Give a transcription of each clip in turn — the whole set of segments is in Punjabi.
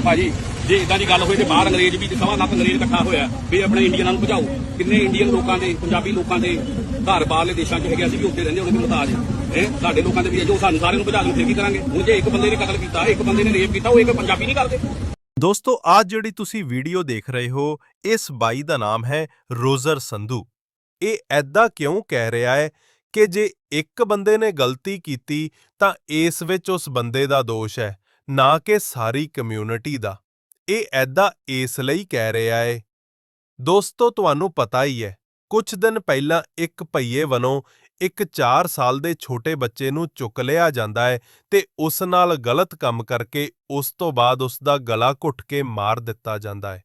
ਭਾਜੀ, ਜੇ ਇਦਾਂ ਦੀ ਗੱਲ ਹੋਈ ਤੇ ਬਾਹਰ ਅੰਗਰੇਜ਼ ਵੀ ਸਵਾ ਲੱਖ ਅੰਗਰੇਜ਼ ਇਕੱਠਾ ਹੋਇਆ, ਵੀ ਆਪਣੇ ਇੰਡੀਅਨਾਂ ਨੂੰ ਭਜਾਓ। ਕਿੰਨੇ ਇੰਡੀਅਨ ਲੋਕਾਂ ਦੇ, ਪੰਜਾਬੀ ਲੋਕਾਂ ਦੇ ਘਰ ਬਾਹਰਲੇ ਦੇਸ਼ਾਂ 'ਚ ਹੈਗੇ ਅਸੀਂ ਵੀ ਉੱਥੇ ਰਹਿੰਦੇ ਉਹਨਾਂ ਦੇ ਮੁਹਤਾਜ ਹੈ? ਸਾਡੇ ਲੋਕਾਂ ਦੇ ਵੀ ਜੋ ਸਾਨੂੰ ਸਾਰਿਆਂ ਨੂੰ ਭਜਾ ਦੇਣ ਕੀ ਕਰਾਂਗੇ? ਹੁਣ ਜੇ ਇੱਕ ਬੰਦੇ ਨੇ ਕਤਲ ਕੀਤਾ, ਇੱਕ ਬੰਦੇ ਨੇ ਰੇਪ ਕੀਤਾ, ਉਹ ਇੱਕ ਪੰਜਾਬੀ ਨਹੀਂ ਕਰਦੇ। ਦੋਸਤੋ ਅੱਜ ਜਿਹੜੀ ਤੁਸੀਂ ਵੀਡੀਓ ਦੇਖ ਰਹੇ ਹੋ, ਇਸ ਬਾਈ ਦਾ ਨਾਮ ਹੈ ਰੋਜ਼ਰ ਸੰਧੂ। ਇਹ ਐਦਾਂ ਕਿਉਂ ਕਹਿ ਰਿਹਾ ਹੈ ਕਿ ਜੇ ਇੱਕ ਬੰਦੇ ਨੇ ਗਲਤੀ ਕੀਤੀ, ਤਾਂ ਇਸ ਵਿੱਚ ਉਸ ਬੰਦੇ ਦਾ ਦੋਸ਼ ਹੈ। ਨਾ ਕਿ ਸਾਰੀ ਕਮਿਊਨਿਟੀ ਦਾ। ਇਹ ਐਦਾਂ ਇਸ ਲਈ ਕਹਿ ਰਿਹਾ ਹੈ ਦੋਸਤੋ, ਤੁਹਾਨੂੰ ਪਤਾ ਹੀ ਹੈ ਕੁਝ ਦਿਨ ਪਹਿਲਾਂ ਇੱਕ ਭਈਏ ਵੱਲੋਂ ਇੱਕ 4 ਸਾਲ ਦੇ ਛੋਟੇ ਬੱਚੇ ਨੂੰ ਚੁੱਕ ਲਿਆ ਜਾਂਦਾ ਹੈ ਤੇ ਉਸ ਨਾਲ ਗਲਤ ਕੰਮ ਕਰਕੇ ਉਸ ਤੋਂ ਬਾਅਦ ਉਸ ਦਾ ਗਲਾ ਘੁੱਟ ਕੇ ਮਾਰ ਦਿੱਤਾ ਜਾਂਦਾ ਹੈ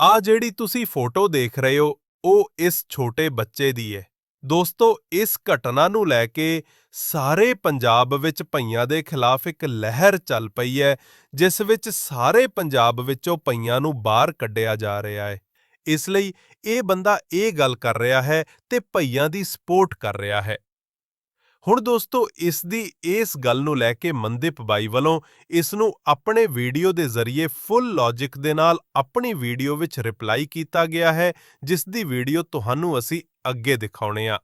ਆ ਜਿਹੜੀ ਤੁਸੀਂ ਫੋਟੋ ਦੇਖ ਰਹੇ ਹੋ, ਉਹ ਇਸ ਛੋਟੇ ਬੱਚੇ ਦੀ ਹੈ ਦੋਸਤੋ, ਇਸ ਘਟਨਾ ਨੂੰ ਲੈ ਕੇ ਸਾਰੇ ਪੰਜਾਬ ਵਿੱਚ ਭਈਆਂ ਦੇ ਖਿਲਾਫ ਇੱਕ ਲਹਿਰ ਚੱਲ ਪਈ ਹੈ, ਜਿਸ ਵਿੱਚ ਸਾਰੇ ਪੰਜਾਬ ਵਿੱਚੋਂ ਭਈਆਂ ਨੂੰ ਬਾਹਰ ਕੱਢਿਆ ਜਾ ਰਿਹਾ ਹੈ। ਇਸ ਲਈ ਇਹ ਬੰਦਾ ਇਹ ਗੱਲ ਕਰ ਰਿਹਾ ਹੈ ਤੇ ਭਈਆਂ ਦੀ ਸਪੋਰਟ ਕਰ ਰਿਹਾ ਹੈ। ਹੁਣ ਦੋਸਤੋ, ਇਸ ਦੀ ਇਸ ਗੱਲ ਨੂੰ ਲੈ ਕੇ ਮਨਦੀਪ ਬਾਈ ਵੱਲੋਂ ਇਸ ਨੂੰ ਆਪਣੇ ਵੀਡੀਓ ਦੇ ਜ਼ਰੀਏ ਫੁੱਲ ਲੌਜੀਕ ਦੇ ਨਾਲ ਆਪਣੀ ਵੀਡੀਓ ਵਿੱਚ ਰਿਪਲਾਈ ਕੀਤਾ ਗਿਆ ਹੈ, ਜਿਸ ਦੀ ਵੀਡੀਓ ਤੁਹਾਨੂੰ ਅਸੀਂ ਅੱਗੇ ਦਿਖਾਉਣੇ ਆ।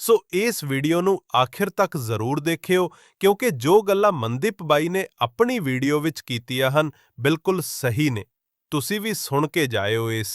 ਸੋ ਇਸ ਵੀਡੀਓ ਨੂੰ ਆਖਿਰ ਤੱਕ ਜ਼ਰੂਰ ਦੇਖਿਓ, ਕਿਉਂਕਿ ਜੋ ਗੱਲਾਂ ਮਨਦੀਪ ਬਾਈ ਨੇ ਆਪਣੀ ਵੀਡੀਓ ਵਿੱਚ ਕੀਤੀਆਂ ਹਨ, ਬਿਲਕੁਲ ਸਹੀ ਨੇ। ਤੁਸੀਂ ਵੀ ਸੁਣ ਕੇ ਜਾਇਓ ਇਸ।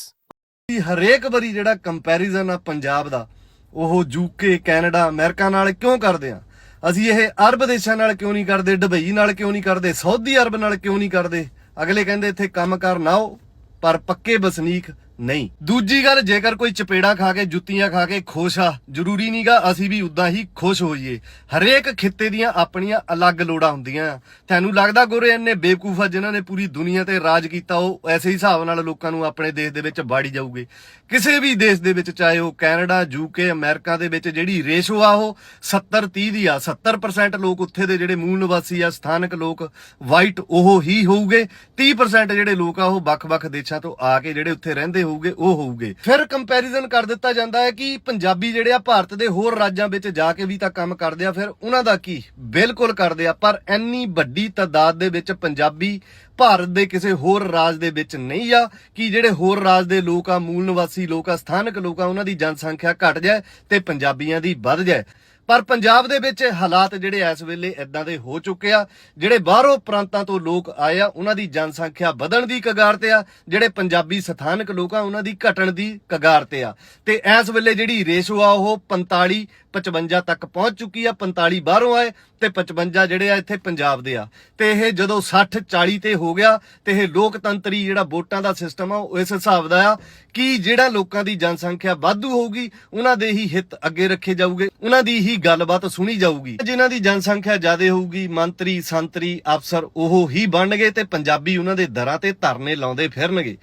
ਹਰੇਕ ਵਾਰੀ ਜਿਹੜਾ ਕੰਪੈਰੀਜ਼ਨ ਆ ਪੰਜਾਬ ਦਾ, ਉਹ ਯੂਕੇ ਕੈਨੇਡਾ, ਅਮਰੀਕਾ ਨਾਲ ਕਿਉਂ ਕਰਦੇ ਆ? ਅਸੀਂ ਇਹ ਅਰਬ ਦੇਸ਼ਾਂ ਨਾਲ ਕਿਉਂ ਨਹੀਂ ਕਰਦੇ, ਦੁਬਈ ਨਾਲ ਕਿਉਂ ਨਹੀਂ ਕਰਦੇ, ਸਾਊਦੀ ਅਰਬ ਨਾਲ ਕਿਉਂ ਨਹੀਂ ਕਰਦੇ? ਅਗਲੇ ਕਹਿੰਦੇ ਇੱਥੇ ਕੰਮ ਕਰ ਨਾ ਹੋ, ਪਰ ਪੱਕੇ ਵਸਨੀਕ ਨਹੀਂ। ਦੂਜੀ ਗੱਲ, ਜੇਕਰ ਕੋਈ ਚਪੇੜਾ ਖਾ ਕੇ, ਜੁੱਤੀਆਂ ਖਾ ਕੇ ਖੁਸ਼ ਆ, ਜ਼ਰੂਰੀ ਨਹੀਂਗਾ ਅਸੀਂ ਵੀ ਉਦਾਂ ਹੀ ਖੁਸ਼ ਹੋਈਏ। ਹਰੇਕ ਖਿੱਤੇ ਦੀਆਂ ਆਪਣੀਆਂ ਅਲੱਗ ਲੋੜਾਂ ਹੁੰਦੀਆਂ। ਤੁਹਾਨੂੰ ਲੱਗਦਾ ਗੁਰੇ ਇੰਨੇ ਬੇਵਕੂਫ ਜਿਨ੍ਹਾਂ ਨੇ ਪੂਰੀ ਦੁਨੀਆ ਤੇ ਰਾਜ ਕੀਤਾ, ਉਹ ਐਸੇ ਹਿਸਾਬ ਨਾਲ ਲੋਕਾਂ ਨੂੰ ਆਪਣੇ ਦੇਸ਼ ਦੇ ਵਿੱਚ ਬਾੜੀ ਜਾਊਗੇ। ਕਿਸੇ ਵੀ ਦੇਸ਼ ਦੇ ਵਿੱਚ, ਚਾਹੇ ਉਹ ਕੈਨੇਡਾ, ਯੂਕੇ, ਅਮਰੀਕਾ ਦੇ ਵਿੱਚ ਜਿਹੜੀ ਰੇਸ਼ੋ ਆ ਉਹ 70 30 ਦੀ ਆ 70% ਲੋਕ ਉੱਥੇ ਦੇ ਜਿਹੜੇ ਮੂਲ ਨਿਵਾਸੀ ਆ, ਸਥਾਨਕ ਲੋਕ ਵਾਈਟ ਉਹ ਹੀ ਹੋਊਗੇ। 30% ਜਿਹੜੇ ਲੋਕ ਆ ਉਹ ਵੱਖ-ਵੱਖ ਦੇਸ਼ਾਂ ਤੋਂ ਆ ਕੇ ਜਿਹੜੇ ਉੱਥੇ ਰਹਿੰਦੇ ਹੋਊਗੇ, ਉਹ ਹੋਊਗੇ। ਫਿਰ ਕੰਪੈਰੀਜ਼ਨ ਕਰ ਦਿੱਤਾ ਜਾਂਦਾ ਹੈ ਕਿ ਪੰਜਾਬੀ ਜਿਹੜੇ ਆ ਭਾਰਤ ਦੇ ਹੋਰ ਰਾਜਾਂ ਵਿੱਚ ਜਾ ਕੇ ਵੀ ਤਾਂ ਕੰਮ ਕਰਦੇ ਆ, ਫਿਰ ਉਹਨਾਂ ਦਾ ਕੀ? ਬਿਲਕੁਲ ਕਰਦੇ ਆ, ਪਰ ਇੰਨੀ ਵੱਡੀ ਤਾਦਾਦ ਦੇ ਵਿੱਚ ਪੰਜਾਬੀ ਭਾਰਤ ਦੇ ਕਿਸੇ ਹੋਰ ਰਾਜ ਦੇ ਵਿੱਚ ਨਹੀਂ ਆ, ਕਿ ਜਿਹੜੇ ਹੋਰ ਰਾਜ ਦੇ ਲੋਕ ਆ, ਮੂਲ ਨਿਵਾਸੀ ਲੋਕ ਆ, ਸਥਾਨਕ ਲੋਕ ਆ, ਉਹਨਾਂ ਦੀ ਜਨਸੰਖਿਆ ਘਟ ਜਾਏ ਤੇ ਪੰਜਾਬੀਆਂ ਦੀ ਵੱਧ ਜਾਏ। ਪਰ ਪੰਜਾਬ ਦੇ ਵਿੱਚ ਹਾਲਾਤ ਜਿਹੜੇ ਇਸ ਵੇਲੇ ਇਦਾਂ ਦੇ ਹੋ ਚੁੱਕੇ ਆ, ਜਿਹੜੇ ਬਾਹਰੋਂ ਪ੍ਰਾਂਤਾਂ ਤੋਂ ਲੋਕ ਆਏ ਆ, ਉਹਨਾਂ ਦੀ ਜਨਸੰਖਿਆ ਵਧਣ ਦੀ ਕਗਾਰ ਤੇ ਆ, ਜਿਹੜੇ ਪੰਜਾਬੀ ਸਥਾਨਕ ਲੋਕ ਆ, ਉਹਨਾਂ ਦੀ ਘਟਣ ਦੀ ਕਗਾਰ ਤੇ ਆ। ਤੇ ਇਸ ਵੇਲੇ ਜਿਹੜੀ ਰੇਸ਼ੋ ਆ, ਉਹ 45 55 ਤੱਕ ਪਹੁੰਚ ਚੁੱਕੀ ਆ 45 ਬਾਹਰੋਂ ਆਏ ਤੇ 55 ਜਿਹੜੇ ਆ ਇੱਥੇ ਪੰਜਾਬ ਦੇ ਆ। ਤੇ ਇਹ ਜਦੋਂ 60 40 ਤੇ ਹੋ ਗਿਆ, ਤੇ ਇਹ ਲੋਕਤੰਤਰੀ ਜਿਹੜਾ ਵੋਟਾਂ ਦਾ ਸਿਸਟਮ ਆ, ਉਹ ਇਸ ਹਿਸਾਬ ਦਾ ਆ ਕਿ ਜਿਹੜਾ ਲੋਕਾਂ ਦੀ ਜਨਸੰਖਿਆ ਵਾਧੂ ਹੋਊਗੀ, ਉਹਨਾਂ ਦੇ ਹੀ ਹਿੱਤ ਅੱਗੇ ਰੱਖੇ ਜਾਊਗੇ, ਉਹਨਾਂ ਦੀ ਹੀ ਗੱਲਬਾਤ ਸੁਣੀ ਜਾਊਗੀ। ਜਿਨ੍ਹਾਂ ਦੀ ਜਨਸੰਖਿਆ ਜ਼ਿਆਦਾ ਹੋਊਗੀ, ਮੰਤਰੀ, ਸੰਤਰੀ, ਅਫਸਰ, ਉਹ ਹੀ ਬਣਨਗੇ ਤੇ ਪੰਜਾਬੀ ਉਹਨਾਂ ਦੇ ਦਰਾਂ ਤੇ ਧਰਨੇ ਲਾਉਂਦੇ ਫਿਰਨਗੇ।